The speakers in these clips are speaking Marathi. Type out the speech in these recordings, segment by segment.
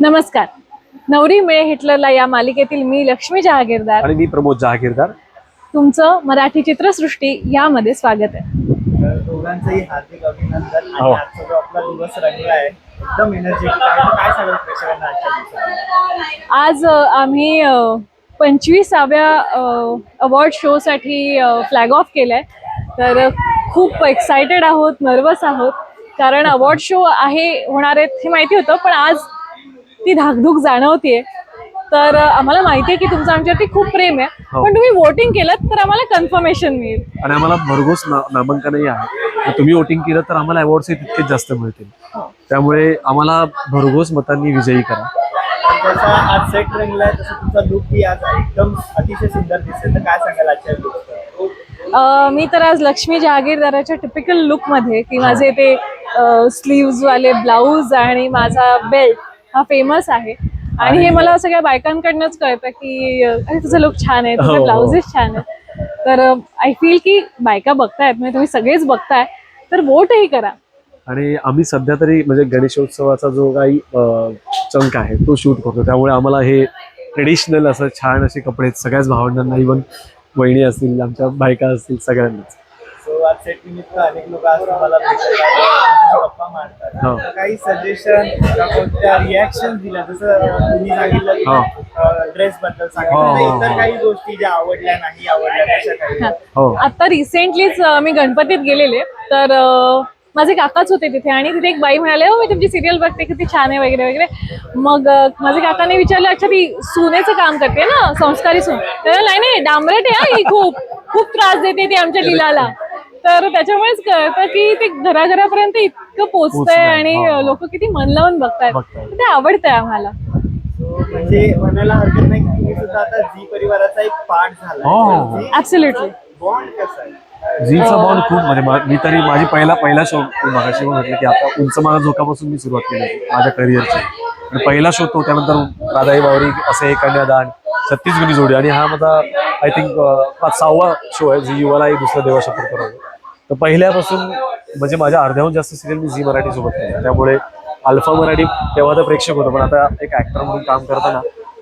नमस्कार. नवरी मिळे हिटलरला या मालिकेतील मी लक्ष्मी जहागीरदार. आणि मी प्रमोद जहागीरदार. तुमचं मराठी चित्रसृष्टी यामध्ये स्वागत आहे. तर दोघांचंही हार्दिक अभिनंदन हो. आणि आजचा जो आपला दिवस रंगला आहे एकदम एनर्जेटिक आहे. तर काय सांगाल प्रेक्षकांना आजच्या दिवसात? आज अ, आम्ही अ, पंचवीसाव्या अवॉर्ड शोसाठी फ्लॅग ऑफ केलाय. तर खूप एक्सायटेड आहोत नर्वस आहोत. कारण अवॉर्ड शो आहे होणार आहेत हे माहिती होतं पण आज ती धाकधूक जाणवतीये. तर आम्हाला माहिती आहे की तुमचं आमच्यावरती खूप प्रेम आहे. हो. पण तुम्ही वोटिंग केलं तर आम्हाला कन्फर्मेशन मिळेल. आणि आम्हाला भरघोस ना- नामांकनही आहे. तर तुम्ही वोटिंग केलं तर आम्हाला अवॉर्ड्सही तितकेच जास्त मिळतील. त्यामुळे आम्हाला भरघोस मतांनी विजयी करा. तर जसा आज सेट रंगलाय तसं तुमचा लुकही आज एकदम अतिशय सुंदर दिसते तर काय सांगाल आजच्या लुक अ, मी तर आज लक्ष्मी जहागीरदाराच्या टिपिकल लुकमध्ये की माझे ते स्लीव्ज वाले ब्लाऊज आणि माझा बेल्ट हा फेमस आहे. आणि हे मला सगळ्या बायकांकडनंच कळतं की अरे तुझं लुक छान आहे हो, तुझे हो. ब्लाउजेस छान आहे तर आय फील की बायका बघतायत म्हणजे तुम्ही सगळेच बघताय. तर वोटही करा. आणि आम्ही सध्या तरी म्हणजे गणेशोत्सवाचा जो काही चंक आहे तो शूट करतो. त्यामुळे आम्हाला हे ट्रेडिशनल असं छान असे कपडे आहेत. सगळ्याच भावंडांना इवन वहिनी असतील आमच्या बायका असतील सगळ्यांनाच. सो आज सेट निमित्त अनेक लोक आज तुम्हाला गप्पा हो. तर काही सजेशन कोणत्या रिॲक्शन दिल्या जसं तुम्ही सांगितलं ड्रेस बद्दल हो, सांगितलं हो, तर इतर हो. काही गोष्टी ज्या आवडल्या नाही आवडल्या काही हा. आता रिसेंटलीच मी गणपतीत गेलेले तर अ, माझे काकाच होते तिथे आणि तिथे एक बाई म्हणाले हो मी तुमची सिरियल बघते किती छान आहे वगैरे वगैरे. मग अ, माझे काकाने विचारलं अच्छा ती सुनेचं काम करते ना संस्कारी सून. तर नाही नाही डांबरट आहे हा ही खूप खूप त्रास देते ती आमच्या लिलाला. तर त्याच्यामुळेच कळतं की ते घराघरापर्यंत इतकं पोचतंय आणि हो. लोक किती मन लावून बघतायत. ते आवडतंय आम्हाला. म्हणजे म्हणायला हरकत नाही की तुम्ही सुद्धा आता झी परिवाराचा एक पार्ट हो. झाला ऍब्सोल्युटली बॉन्ड कसा आहे? झीचा बॉन्ड खूप म्हणजे मा- मी तरी माझी पहिला पहिला शो मागाशी पण म्हटलं की आता उंच मला झोकापासून मी सुरुवात केली होती माझ्या करिअरची आणि पहिला शो तो त्यानंतर राधाई बावरी असे एक कन्यादान छत्तीसगडी जोडी आणि हा माझा आय थिंक पाच सहावा शो आहे झी युवाला एक दुसरा सपोर्ट करावं. तर पहिल्यापासून म्हणजे माझ्या अर्ध्याहून जास्त सिरियल मी झी मराठी सोबत केल्या त्यामुळे अल्फा मराठी तेव्हा तर प्रेक्षक होतो पण आता एक ऍक्टर म्हणून काम करताना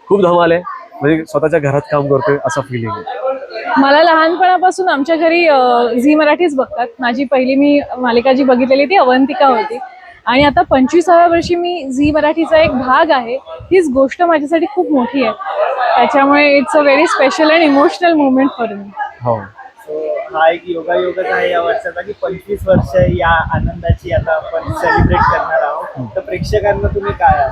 खूप धमाल आहे. म्हणजे स्वतःच्या घरात काम करतोय असा फिलिंग आहे. मला लहानपणापासून आमच्या घरी झी मराठीच बघतात. माझी पहिली मी मालिका जी बघितलेली ती अवंतिका होती. आणि आता पंचवीसाव्या वर्षी मी झी मराठीचा एक भाग आहे. हीच गोष्ट माझ्यासाठी खूप मोठी आहे. त्याच्यामुळे it's a very special and emotional movement for me हो. सो हा एक योगायोगच आहे या वर्षाचा की पंचवीस वर्ष या आनंदाची आता आपण सेलिब्रेट करणार आहोत. तर प्रेक्षकांना तुम्ही काय?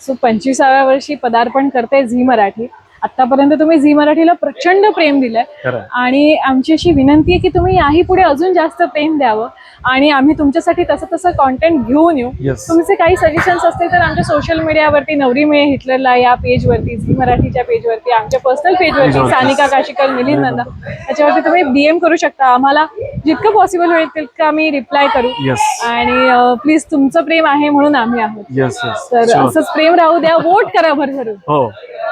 सो पंचवीसाव्या वर्षी पदार्पण करते झी मराठी. आतापर्यंत तुम्ही झी मराठीला प्रचंड प्रेम दिलंय. आणि आमची अशी विनंती आहे की तुम्ही याही पुढे अजून जास्त प्रेम द्यावं. आणि आम्ही तुमच्यासाठी तसं तसं कॉन्टेंट घेऊन येऊ. तुमचे काही सजेशन्स असतील तर आमच्या सोशल मीडियावरती नवरी मिळे हिटलरला या पेजवरती झी मराठीच्या पेजवरती आमच्या पर्सनल पेजवरती. सानिका काशीकर मिलिंद नंदा. त्याच्यावरती तुम्ही डीएम करू शकता. आम्हाला जितकं पॉसिबल होईल तितकं आम्ही रिप्लाय करू. आणि प्लीज तुमचं प्रेम आहे म्हणून आम्ही आहोत. तर असंच प्रेम राहू द्या. वोट करा भरभरून.